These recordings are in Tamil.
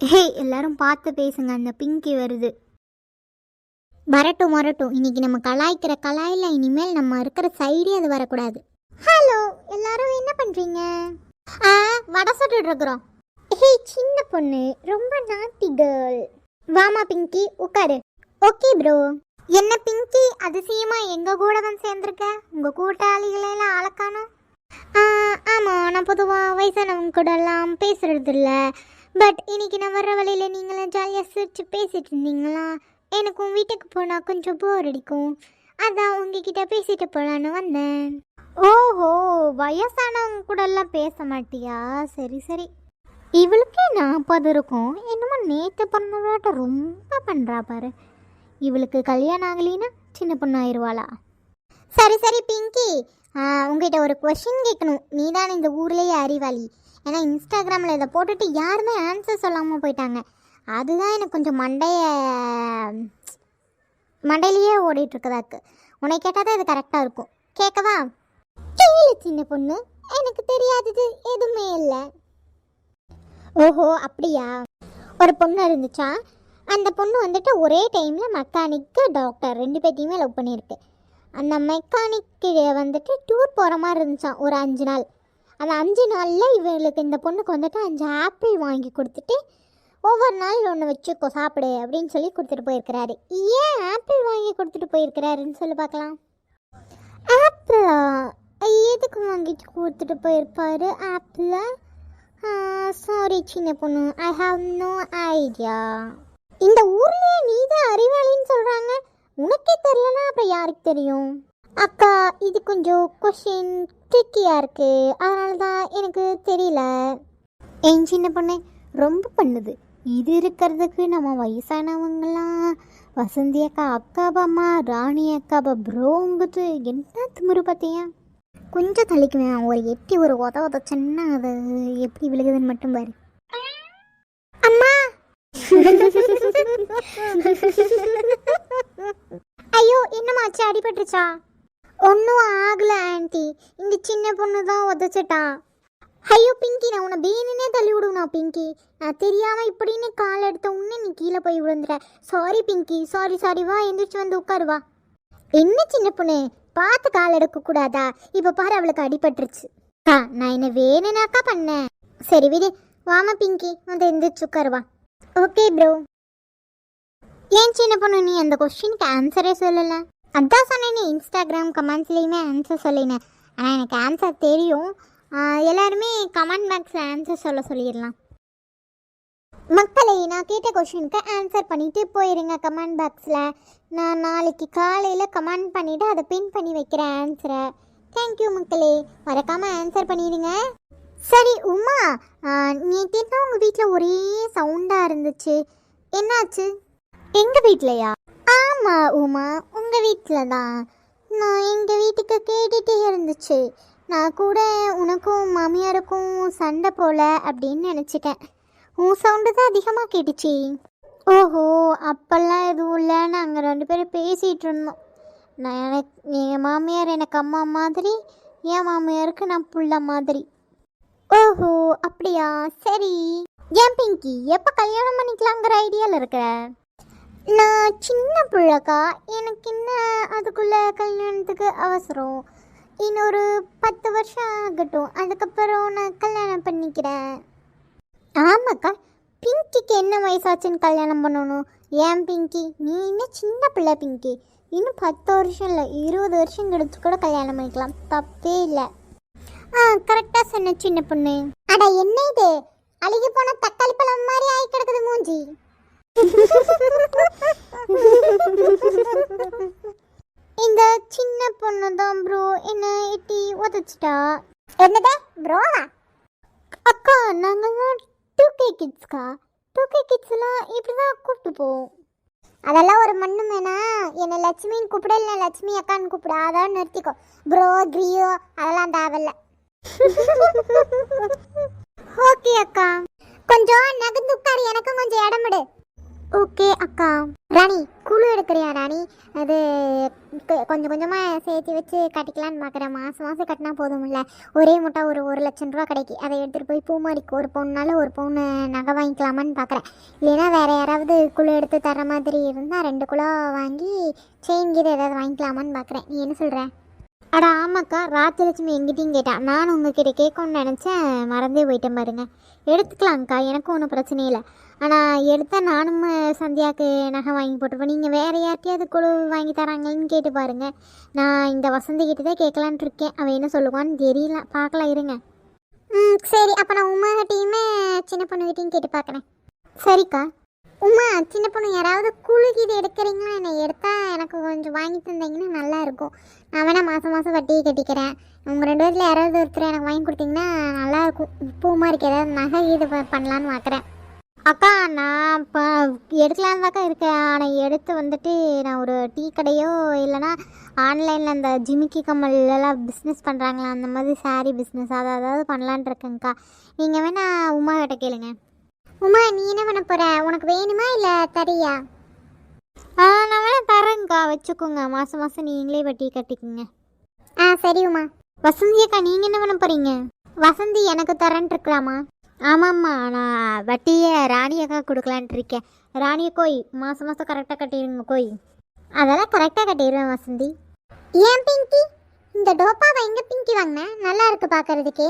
ஹே எல்லாரும் பார்த்து பேசுங்க அந்த பிங்கி வருது. வரட்டும் வரட்டும். இன்னைக்கு நம்ம கலாய்க்கிற கலாயில் இனிமேல் நம்ம இருக்கிற சைடே அது வரக்கூடாது. ஹலோ எல்லாரும் என்ன பண்ணுறீங்க ஆ வடை சுட்டுட்டு இருக்கிறோம். ஹே சின்ன பொண்ணு ரொம்ப நாட்டி கேர்ள் வாமா பிங்கி உட்காரு. ஓகே ப்ரோ என்ன பிங்கி அதிசயமா எங்க கூட வந்து சேர்ந்துருக்க? உங்க கூட்டாளிகளை எல்லாம் ஆளக்கானோம் ஆமாம் நான் பொதுவாக வயசானவங்க கூட எல்லாம் பேசுறது இல்லை பட் இன்னைக்கு நான் வர்ற வழியில் நீங்களாம் ஜாலியாக சிரிச்சு பேசிட்டு இருந்தீங்களா? எனக்கு உன் வீட்டுக்கு போனால் கொஞ்சம் போர் அடிக்கும். அதான் உங்ககிட்ட பேசிட்டு போகலான்னு வந்தேன். ஓஹோ வயசானவங்க கூடலாம் பேச மாட்டியா? சரி சரி. இவளுக்கே நாற்பது இருக்கும்? என்னமோ நேற்று பண்ணதாட்ட ரொம்ப பண்ணுறா பாரு. இவளுக்கு கல்யாணம் ஆகலின்னா சின்ன பொண்ணு ஆயிடுவாளா சரி சரி பிங்கி. உங்ககிட்ட ஒரு கொஷின் கேட்கணும். நீ தான் இந்த ஊர்லேயே அறிவாளி. ஏன்னா இன்ஸ்டாகிராமில் இதை போட்டுட்டு யாருமே ஆன்சர் சொல்லாமல் போயிட்டாங்க. அதுதான் எனக்கு கொஞ்சம் மண்டைய மண்டையிலேயே ஓடிட்டு இருக்குது உன்னை கேட்டால் தான் இது கரெக்டாக இருக்கும். கேட்கவா கேளு சின்ன பொண்ணு. எனக்கு தெரியாதது எதுவுமே இல்லை. ஓஹோ அப்படியா? ஒரு பொண்ணு இருந்துச்சா? அந்த பொண்ணு வந்துட்டு ஒரே டைமில் மெக்கானிக்கு டாக்டர் ரெண்டு பேர்த்தையுமே லவ் பண்ணியிருக்கு. அந்த மெக்கானிக்கு வந்துட்டு டூர் போகிற மாதிரி இருந்துச்சான் ஒரு அஞ்சு நாள். அந்த அஞ்சு நாளில் இவங்களுக்கு இந்த பொண்ணுக்கு வந்துட்டு அஞ்சு ஆப்பிள் வாங்கி கொடுத்துட்டு ஒவ்வொரு நாள் ஒன்று வச்சுக்கோ சாப்பிடு அப்படின்னு சொல்லி கொடுத்துட்டு போயிருக்கிறாரு. ஏன் ஆப்பிள் வாங்கி கொடுத்துட்டு போயிருக்கிறாருன்னு சொல்லி பார்க்கலாம். ஆப்பிளா? எதுக்கு வாங்கிட்டு கொடுத்துட்டு போயிருப்பாரு ஆப்பிளை? சாரி சின்ன பொண்ணு. ஐ ஹாவ் நோ ஐடியா இந்த ஊர்லயே நீ தான் அறிவாளின்னு சொல்கிறாங்க உனக்கே தெரியலனா அப்புறம் யாருக்கு தெரியும்? அக்கா இது கொஞ்சம் கொஷின் ட்ரிக்கியாக இருக்குது அதனால தான் எனக்கு தெரியல. என் சின்ன பொண்ணு ரொம்ப பண்ணுது. இது இருக்கிறதுக்கு நம்ம வயசானவங்களாம் வசந்தி அக்கா அக்கா பாமா ராணி அக்காபா ப்ரோங்குது. என்ன திமிரு பார்த்தியா? கொஞ்சம் தள்ளிக்குவேன் ஒரு எட்டி ஒரு உத உத சின்ன அது எப்படி விழுகுதுன்னு மட்டும் பாரு. அம்மா! ஐயோ என்னமாச்சு அடிபட்டுருச்சா? ஒன்றும் ஆகலை ஆண்டி. இந்த சின்ன பொண்ணு தான் உதச்சிட்டான் ஐயோ பிங்கி நான் உன்னை வேணுன்னே தள்ளி விடுவேண்ணா பிங்கி? நான் தெரியாமல் இப்படின்னு கால் எடுத்த உடனே நீ கீழே போய் விழுந்துற. சாரி பிங்கி. சாரி சாரி வா எந்திரிச்சு வந்து உட்காருவா என்ன சின்ன பொண்ணு? பார்த்து கால் எடுக்கக்கூடாதா இப்போ பாரு அவளுக்கு அடிபட்டுருச்சு. அக்கா நான் என்ன வேணும்னாக்கா பண்ணேன். சரி விடு. வாமா பிங்கி. வந்து எந்திரிச்சு உட்காருவா ஓகே ப்ரோ ஏன் சின்ன பொண்ணு நீ அந்த கொஸ்டினுக்கு ஆன்சரே சொல்லலை? அதான் சொன்னேனே இன்ஸ்டாகிராம் கமெண்ட்ஸ்லேயுமே ஆன்சர் சொல்லினேன். ஆனால் எனக்கு ஆன்சர் தெரியும். எல்லாருமே கமெண்ட் பாக்ஸில் ஆன்சர் சொல்ல சொல்லிடலாம். மக்களே நான் கேட்ட கொஷினுக்கு ஆன்சர் பண்ணிவிட்டு போயிருங்க கமெண்ட் பாக்ஸில் நான் நாளைக்கு காலையில் கமெண்ட் பண்ணிவிட்டு அதை பின் பண்ணி வைக்கிறேன் ஆன்சரை தேங்க்யூ மக்களே. மறக்காமல் ஆன்சர் பண்ணிடுங்க. சரி உமா நேற்று உங்கள் வீட்டில் ஒரே சவுண்டாக இருந்துச்சு? என்னாச்சு? எங்கள் வீட்லையா? ஆமாம் உமா. உங்கள் வீட்டில் தான் நான் எங்கள் வீட்டுக்கு கேட்டுகிட்டே இருந்துச்சு. நான் கூட உனக்கும் மாமியாருக்கும் சண்டை போல அப்படின்னு நினச்சிட்டேன். உன் சவுண்டு தான் அதிகமாக கேட்டுச்சு. ஓஹோ அப்போல்லாம் எதுவும் இல்லை. நாங்கள் ரெண்டு பேரும் பேசிகிட்டு இருந்தோம். நான் எனக்கு என் மாமியார் எனக்கு அம்மா மாதிரி என் மாமியாருக்கு நான் புள்ள மாதிரி. ஓஹோ அப்படியா? சரி. ஏன் பிங்கி எப்போ கல்யாணம் பண்ணிக்கலாங்கிற ஐடியாவில் இருக்கிற நான் சின்ன பிள்ளைக்கா எனக்கு என்ன அதுக்குள்ளே கல்யாணத்துக்கு அவசரம்? இன்னொரு பத்து வருஷம் ஆகட்டும் அதுக்கப்புறம் நான் கல்யாணம் பண்ணிக்கிறேன். ஆமாக்கா பிங்கிக்கு என்ன வயசாச்சுன்னு கல்யாணம் பண்ணணும்? ஏன் பிங்கி? நீ இன்னும் சின்ன பிள்ளை பிங்கி? இன்னும் பத்து வருஷம் இல்லை இருபது வருஷம் கழிச்சு கூட கல்யாணம் பண்ணிக்கலாம். தப்பே இல்லை. ஆ கரெக்டாக சொன்ன சின்ன பொண்ணு. அட என்ன இது? அழுகி போன தக்காளி பழம் மாதிரி ஆகி கிடக்குது மூஞ்சி. இந்த சின்ன பொண்ணு தான் ப்ரோ என்ன எட்டி உதச்சிட்டா. என்னதா? ப்ரோ அக்கா நாங்கெல்லாம் டூ கே கிட்ஸ்க்கா டூ கே கிட்ஸ் எல்லாம் இப்படி தான் கூப்பிட்டு போவோம் அதெல்லாம் ஒரு மண்ணு வேணா என்னை லட்சுமின்னு கூப்பிட இல்லை லட்சுமி அக்கான்னு கூப்பிட. அதான் நிறுத்திக்கோ. ப்ரோ க்ரியோ அதெல்லாம் தேவையில்ல. ஓகே அக்கா. கொஞ்சம் நகர்ந்து உட்காரு. எனக்கும் கொஞ்சம் இடம் விடு. ஓகே அக்கா. ராணி குழு எடுக்கிறியா ராணி? அது கொஞ்சம் கொஞ்சமாக சேர்த்து வச்சு கட்டிக்கலான்னு பார்க்குறேன் மாதம் மாதம் கட்டினா போதும்ல. ஒரே முட்டை ஒரு ஒரு லட்சம் ரூபா கிடைக்கி. அதை எடுத்துகிட்டு போய் பூமாரிக்கு ஒரு பவுன்னால ஒரு பவுன் நகை வாங்கிக்கலாமான்னு பார்க்குறேன் இல்லைன்னா வேறு யாராவது குழு எடுத்து தர மாதிரி இருந்தால் ரெண்டு குழா வாங்கி செயின் கீது ஏதாவது வாங்கிக்கலாமான்னு பார்க்குறேன் நீ என்ன சொல்கிற அட ஆமாக்கா. ராஜலட்சுமி எங்கிட்டையும் கேட்டான் நான் உங்ககிட்ட கேட்கணும்னு நினச்சேன். மறந்தே போயிட்டேன் பாருங்கள் எடுத்துக்கலாங்க்கா எனக்கும் ஒன்றும் பிரச்சனை இல்லை. ஆனால் எடுத்தால் நானும் சந்தியாவுக்கு நகை வாங்கி போட்டிருப்பேன் நீங்கள் வேறு யார்ட்டையாவது குழு வாங்கி தராங்கன்னு கேட்டு பாருங்கள் நான் இந்த வசந்தி கிட்ட தான் கேட்கலான்ட்டு இருக்கேன். அவள் என்ன சொல்லுவான்னு தெரியல. பார்க்கலாம் இருங்க. ம் சரி. அப்போ நான் உமாகிட்டையுமே சின்ன பொண்ணுகிட்டையும் கேட்டு பார்க்குறேன். சரிக்கா. உமா சின்ன பொண்ணு யாராவது குழு இது எடுக்கிறீங்களா? என்னை எடுத்தால் எனக்கு கொஞ்சம் வாங்கி தந்தீங்கன்னா நல்லா இருக்கும் நான் வேணால் மாதம் மாதம் வட்டியை கட்டிக்கிறேன். உங்கள் ரெண்டு பேரில் யாராவது ஒருத்தர் எனக்கு வாங்கி கொடுத்தீங்கன்னா நல்லா இருக்கும் பூ மாதிரி ஏதாவது நகை இது பண்ணலான்னு பார்க்குறேன் அக்கா நான் இப்போ எடுக்கலான்னு தாக்கா இருக்கேன். ஆனால் எடுத்து வந்துட்டு நான் ஒரு டீ கடையோ இல்லைன்னா ஆன்லைனில் அந்த ஜிமிக்கி கம்மல்லாம் பிஸ்னஸ் பண்ணுறாங்களா அந்த மாதிரி சாரீ பிஸ்னஸ் அதை அதாவது பண்ணலான் இருக்கேங்க்கா நீங்கள் வேணால் உமா கிட்ட கேளுங்க. உமா நீ என்ன பண்ண போகிற உனக்கு வேணுமா இல்லை தரியா ஆ நான் வேணா தரேங்க்கா வச்சுக்கோங்க. மாதம் மாதம் நீங்களே வட்டி கட்டிக்கோங்க. ஆ சரி உமா. வசந்தி அக்கா நீங்கள் என்ன பண்ண போகிறீங்க வசந்தி எனக்கு தரேன்ட்டு இருக்கலாமா ஆமாம்மா நான் வட்டியை ராணி அக்கா கொடுக்கலான்ட்டு இருக்கேன். ராணியை கோய் மாதம் மாதம் கரெக்டாக கட்டிடுங்க கோய் அதெல்லாம் கரெக்டாக கட்டிடுவேன் வசந்தி. ஏன் பிங்கி? இந்த டோப்பாவை எங்கே பிங்கி வாங்கினேன் நல்லா இருக்கு பார்க்கறதுக்கே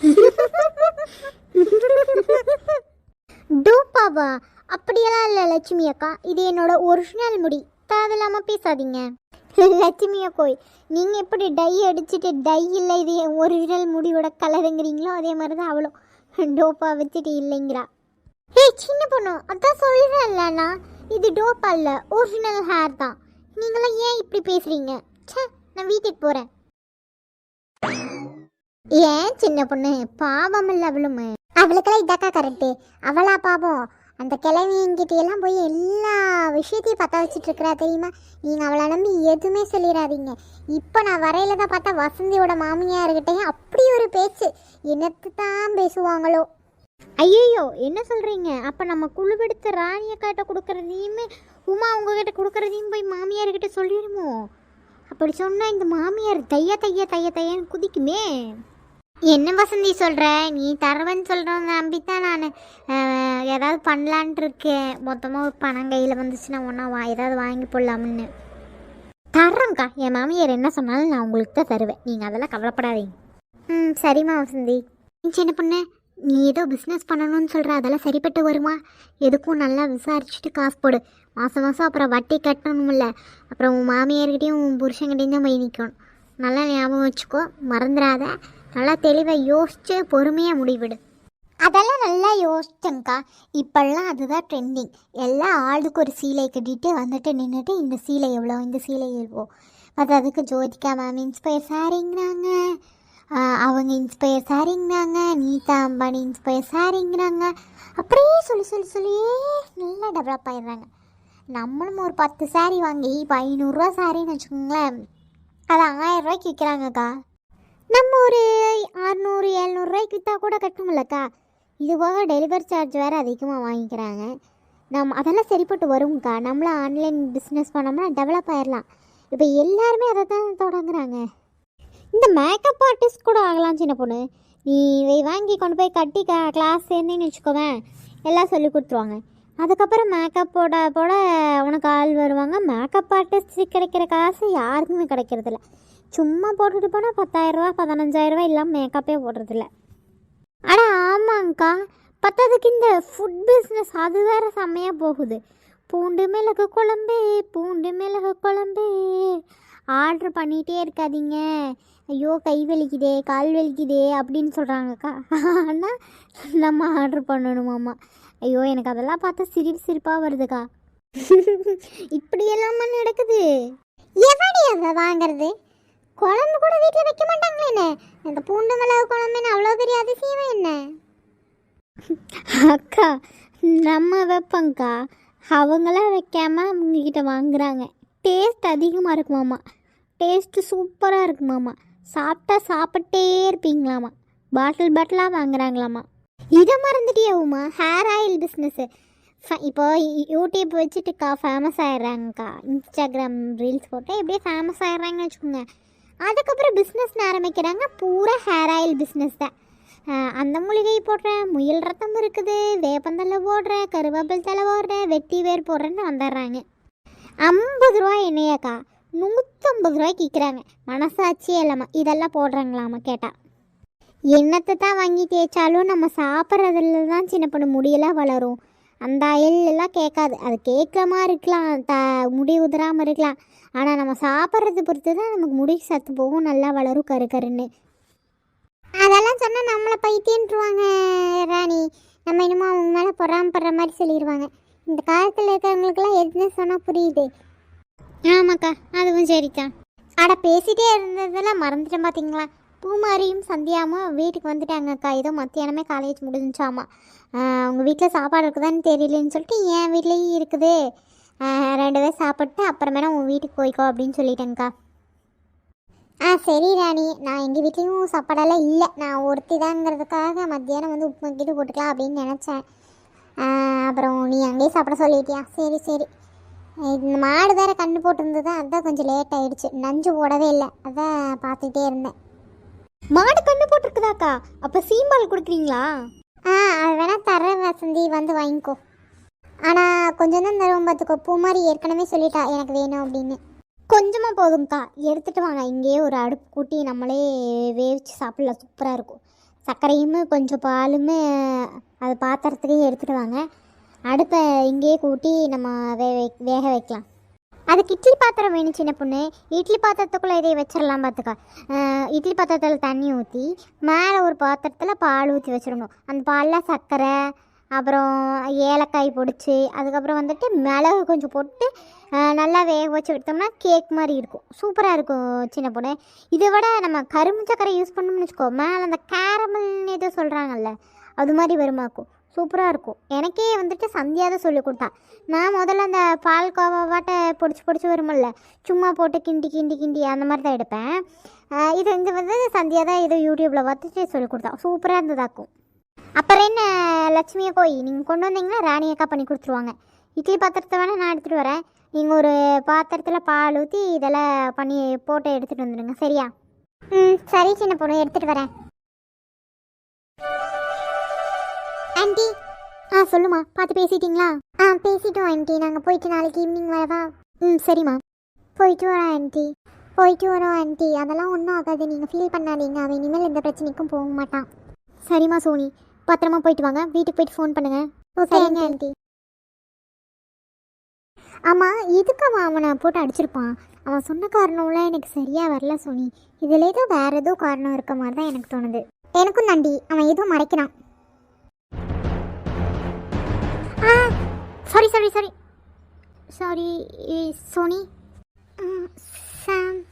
டோப்பாவா? அப்படியெல்லாம் இல்லை லட்சுமி அக்கா. இது என்னோட ஒரிஜினல் முடி. தேவையில்லாமல் பேசாதீங்க. லட்சுமி அக்கோய் நீங்கள் எப்படி டை அடிச்சுட்டு டை இல்லை இது என் ஒரிஜினல் முடியோட கலருங்கிறீங்களோ அதே மாதிரி தான் அவ்வளோ டோப்பா வச்சுட்டு இல்லைங்கிறா. ஏய் சின்ன பொண்ணு அதான் சொல்கிறேன்லண்ணா இது டோப்பா இல்லை ஒரிஜினல் ஹேர் தான். நீங்களாம் ஏன் இப்படி பேசுகிறீங்க ச்சே நான் வீட்டுக்கு போகிறேன் ஏன் சின்ன பொண்ணு? பாவம் இல்லை அவளும். அவளுக்கெல்லாம் இதாக்கா கரெக்டு அவளா பாவம். அந்த கிழவிங்கிட்ட எல்லாம் போய் எல்லா விஷயத்தையும் பற்ற வச்சுட்டு இருக்கிறா தெரியுமா? நீங்கள் அவளை நம்பி எதுவுமே சொல்லிடாதீங்க. இப்போ நான் வரையில தான் பார்த்தா வசந்தியோட மாமியார்கிட்டையும் அப்படி ஒரு பேச்சு. என்னத்து தான் பேசுவாங்களோ. ஐயோ என்ன சொல்கிறீங்க அப்போ நம்ம குழுவெடுத்த ராணியை கொடுக்குறதையுமே உமா உங்ககிட்ட கொடுக்குறதையும் போய் மாமியார்கிட்ட சொல்லிடுமோ? அப்படி சொன்னால் இந்த மாமியார் தைய தைய தைய தையன்னு குதிக்குமே. என்ன வசந்தி சொல்கிற நீ தருவேன்னு சொல்கிறவங்க நம்பித்தான் நான். ஏதாவது பண்ணலான்ட்டு இருக்கேன் மொத்தமாக ஒரு பணம் கையில் வந்துச்சுன்னா ஒன்றா வா ஏதாவது வாங்கி போடலாம்னு தர்றேங்க்கா என் மாமியார் என்ன சொன்னாலும் நான் உங்களுக்கு தான் தருவேன். நீங்கள் அதெல்லாம் கவலைப்படாதீங்க. ம் சரிம்மா வசந்தி. நீ சின்ன பொண்ணு நீ ஏதோ பிஸ்னஸ் பண்ணணும்னு சொல்கிற அதெல்லாம் சரிப்பட்டு வருமா? எதுக்கும் நல்லா விசாரிச்சுட்டு காசு போடு. மாதம் மாதம் அப்புறம் வட்டி கட்டணும்ல. அப்புறம் உன் மாமியார்கிட்டையும் உன் புருஷங்கிட்டையும் தான் போய் நிற்கணும் நல்லா ஞாபகம் வச்சுக்கோ. மறந்துடாத. நல்லா தெளிவாக யோசிச்சு பொறுமையாக முடிவிடு அதெல்லாம் நல்லா யோசிச்சேங்க்கா இப்போல்லாம் அதுதான் ட்ரெண்டிங் எல்லாம் ஆளுக்கு ஒரு சீலை கட்டிட்டு வந்துட்டு நின்றுட்டு இந்த சீலை எவ்வளோ? இந்த சீலை எவ்வளோ? அது அதுக்கு ஜோதிகா மேம் இன்ஸ்பயர் சாரிங்கிறாங்க அவங்க இன்ஸ்பயர் சாரிங்கிறாங்க நீதா அம்பானி இன்ஸ்பயர் சாரிங்கிறாங்க அப்படியே சொல்லி சொல்லி சொல்லியே நல்லா டெவலப் ஆயிடுறாங்க. நம்மளும் ஒரு பத்து saree வாங்கி இப்போ ஐநூறுரூவா சாரின்னு வச்சுக்கோங்களேன். அது ஆயிரம் ரூபாய்க்கு விற்கிறாங்கக்கா. நம்ம ஒரு அறநூறு எழுநூறுரூவாய்க்கு விற்றா கூட கட்டுமில்லக்கா இது போக டெலிவரி சார்ஜ் வேறு அதிகமாக வாங்கிக்கிறாங்க. நம்ம அதெல்லாம் சரிப்பட்டு வரும்க்கா. நம்மளும் ஆன்லைன் பிஸ்னஸ் பண்ணோம்னா டெவலப் ஆயிடலாம் இப்போ எல்லாருமே அதை தான் தொடங்குறாங்க. இந்த மேக்கப் ஆர்டிஸ்ட் கூட ஆகலாம் சின்ன பொண்ணு. நீ வாங்கி கொண்டு போய் கட்டி க கிளாஸ் சேர்ந்தேன்னு வச்சுக்கோவேன் எல்லாம் சொல்லி கொடுத்துருவாங்க. அதுக்கப்புறம் மேக்கப் போட போட உனக்கு ஆள் வருவாங்க. மேக்கப் ஆர்டிஸ்ட் கிடைக்கிற காசு யாருக்குமே கிடைக்கிறதில்ல. சும்மா போட்டுட்டு போனால் பத்தாயிரரூவா பதினஞ்சாயிரரூவா இல்லாமல் மேக்கப்பே போடுறதில்ல. ஆனால் ஆமாங்க்கா பத்தாததுக்கு இந்த ஃபுட் பிஸ்னஸ் அது வேறு செம்மையாக போகுது. பூண்டு மிளகு குழம்பே பூண்டு மிளகு குழம்பே. ஆர்டர் பண்ணிகிட்டே இருக்காதீங்க. ஐயோ கை வலிக்குதே கால் வலிக்குதே அப்படின்னு சொல்கிறாங்கக்கா ஆனால் நம்ம ஆர்டர் பண்ணணுமாம்மா ஐயோ எனக்கு அதெல்லாம் பார்த்தா சிரிப்பு சிரிப்பாக வருதுக்கா. இப்படி எல்லாமா நடக்குது? எப்படி அதை வாங்குறது? குழம்பு கூட வீட்டில் வைக்க மாட்டாங்களே என்ன? இந்த பூண்டு மிளகு குழம்புன்னு அவ்வளோ பெரிய அதிசயமே என்ன? அக்கா நம்ம வைப்பங்க்கா அவங்களாம் வைக்காம அவங்கக்கிட்ட வாங்குறாங்க. டேஸ்ட் அதிகமாக இருக்குமாம்மா டேஸ்ட்டு சூப்பராக இருக்குமாம்மா சாப்பிட்டா சாப்பிட்டே இருப்பீங்களாமா. பாட்டில் பாட்டிலாக வாங்குறாங்களாமா. இதை மறந்துட்டியா உமா? ஹேர் ஆயில் பிஸ்னஸ்ஸு இப்போ யூடியூப் வச்சுட்டுக்கா ஃபேமஸ் ஆயிடுறாங்கக்கா. இன்ஸ்டாகிராம் ரீல்ஸ் போட்டு எப்படியே ஃபேமஸ் ஆயிடுறாங்கன்னு வச்சுக்கோங்க. அதுக்கப்புறம் பிஸ்னஸ்னு ஆரம்பிக்கிறாங்க. பூரா ஹேர் ஆயில் பிஸ்னஸ் தான். அந்த மூலிகை போடுறேன் முயல் ரத்தம் இருக்குது வேப்பந்தலை போடுறேன் கருவேப்பில் தலை போடுறேன் வெட்டி வேர் போடுறேன்னு வந்துடுறாங்க. ஐம்பது ரூபா என்னையாக்கா நூற்றம்பது ரூபாய்க்கு விற்கிறாங்க மனசாட்சியே இல்லாமல் இதெல்லாம் போடுறாங்களாமா கேட்டால் என்னத்தை தான் வாங்கி தேய்ச்சாலும் நம்ம சாப்பிட்றதுல தான் சின்ன பொண்ணு முடியெல்லாம் வளரும். அந்த எல்லாம் கேட்காது. அது கேட்காம இருக்கலாம் த முடி உதிராமல் இருக்கலாம். ஆனால் நம்ம சாப்பிட்றது பொறுத்து தான் நமக்கு முடி சத்து போகும் நல்லா வளரும் கரு கருன்னு. அதெல்லாம் சொன்னால் நம்மளை பைத்தியன்ட்டுருவாங்க ராணி. நம்ம இனிமோ அவங்க மேலே பொறாமப்படுற மாதிரி சொல்லிடுவாங்க இந்த காலத்தில் இருக்கிறவங்களுக்குலாம் எதுன்னு சொன்னால் புரியுது. ஆமாக்கா அதுவும் சரிக்கா அட பேசிட்டே இருந்ததெல்லாம் மறந்துட்டேன் பார்த்தீங்களா பூமாரியும் சந்தியாமா வீட்டுக்கு வந்துட்டாங்கக்கா ஏதோ மத்தியானமே காலேஜ் முடிஞ்சாமா உங்கள் வீட்டில் சாப்பாடு இருக்குதான்னு தெரியலன்னு சொல்லிட்டு என் வீட்லேயும் இருக்குது. ரெண்டு பேர் சாப்பிட்டு அப்புறமேனா உன் வீட்டுக்கு போய்க்கோ அப்படின்னு சொல்லிட்டேங்க்கா ஆ சரி ராணி. நான் எங்கள் வீட்லேயும் சாப்பாடெல்லாம் இல்லை. நான் ஒருத்தி தாங்கிறதுக்காக மத்தியானம் வந்து உப்பு கீட்டு போட்டுக்கலாம் அப்படின்னு நினச்சேன். அப்புறம் நீ அங்கேயே சாப்பிட சொல்லிட்டியா? சரி சரி. இந்த மாடு வேறு கண்ணு போட்டிருந்தது. அதான் கொஞ்சம் லேட் ஆகிடுச்சு நஞ்சு போடவே இல்லை. அதான் பார்த்துக்கிட்டே இருந்தேன். மாடு கண்ணு போட்டிருக்குதாக்கா? அப்ப சீம்பால் கொடுக்குறீங்களா? ஆ அது வேணா தர வசந்தி வந்து வாங்கிக்கோ. ஆனால் கொஞ்சம் தான் தருவோம் பார்த்துக்கோ. பூ மாதிரி ஏற்கனவே சொல்லிட்டா எனக்கு வேணும் அப்படின்னு. கொஞ்சமா போதும்க்கா. எடுத்துட்டு வாங்க. இங்கேயே ஒரு அடுப்பு கூட்டி நம்மளே வேவிச்சு சாப்பிடலாம். சூப்பராக இருக்கும். சர்க்கரையும் கொஞ்சம் பாலும் அது பாத்திரத்துலேயே எடுத்துகிட்டு வாங்க. அடுப்பை இங்கேயே கூட்டி நம்ம வே வேக வைக்கலாம். அதுக்கு இட்லி பாத்திரம் வேணும் சின்ன பொண்ணு. இட்லி பாத்திரத்துக்குள்ளே இதை வச்சிடலாம் பார்த்துக்கா இட்லி பாத்திரத்தில் தண்ணி ஊற்றி மேலே ஒரு பாத்திரத்தில் பால் ஊற்றி வச்சிடணும் அந்த பாலில் சர்க்கரை அப்புறம் ஏலக்காய் பொடிச்சு அதுக்கப்புறம் வந்துட்டு மிளகு கொஞ்சம் போட்டு நல்லா வேக வச்சு எடுத்தோம்னா கேக் மாதிரி இருக்கும். சூப்பராக இருக்கும் சின்ன பொண்ணு. இதை விட நம்ம கரும்பு சக்கரை யூஸ் பண்ணோம்னு வச்சுக்கோ மேலே அந்த கேரமல்னு ஏதோ சொல்கிறாங்கல்ல அது மாதிரி வருமாக்கும். சூப்பராக இருக்கும். எனக்கே வந்துட்டு சந்தியா தான் சொல்லி கொடுத்தா. நான் முதல்ல அந்த பால் கோவாட்ட பொடிச்சு பொடிச்சு வருமில்ல. சும்மா போட்டு கிண்டி கிண்டி கிண்டி அந்த மாதிரி தான் எடுப்பேன். இது வந்து வந்து சந்தியா தான் ஏதோ யூடியூப்பில் பார்த்துட்டு சொல்லி கொடுத்தா. சூப்பராக இருந்ததாக்கும் அப்புறம் என்ன லட்சுமியை கோய் நீங்கள் கொண்டு வந்தீங்கன்னா ராணி அக்கா பண்ணி கொடுத்துருவாங்க. இட்லி பாத்திரத்தை வேணால் நான் எடுத்துகிட்டு வரேன். நீங்கள் ஒரு பாத்திரத்தில் பால் ஊற்றி இதெல்லாம் பண்ணி போட்டு எடுத்துகிட்டு வந்துடுங்க. சரியா? ம் சரி சின்ன பொண்ணு எடுத்துகிட்டு வரேன். ஆண்டி. ஆ சொல்லுமா. பார்த்து பேசிட்டீங்களா? ஆ பேசிட்டோம் ஆண்டி. நாங்கள் போயிட்டு நாளைக்கு ஈவினிங் வரவா? ம் சரிம்மா. போயிட்டு வரோம் ஆண்டி. போயிட்டு வரோம் ஆண்டி. அதெல்லாம் ஒன்றும் ஆகாது. நீங்கள் ஃபீல் பண்ணாதீங்க. அவன் இனிமேல் எந்த பிரச்சனைக்கும் போக மாட்டான். சரிம்மா சோனி. பத்திரமா போயிட்டு வாங்க. வீட்டுக்கு போயிட்டு ஃபோன் பண்ணுங்க. சரிங்க ஆண்டி. ஆமாம் எதுக்கு அவன் அவனை போட்டு அடிச்சிருப்பான்? அவன் சொன்ன காரணம்லாம் எனக்கு சரியாக வரல சோனி. இதில் ஏதோ வேற ஏதோ காரணம் இருக்க மாதிரி தான் எனக்கு தோணுது. எனக்கும் நண்டி அவன் ஏதோ மறைக்கிறான். ソリソリソリ。ソリ、ソリ。うん、さん。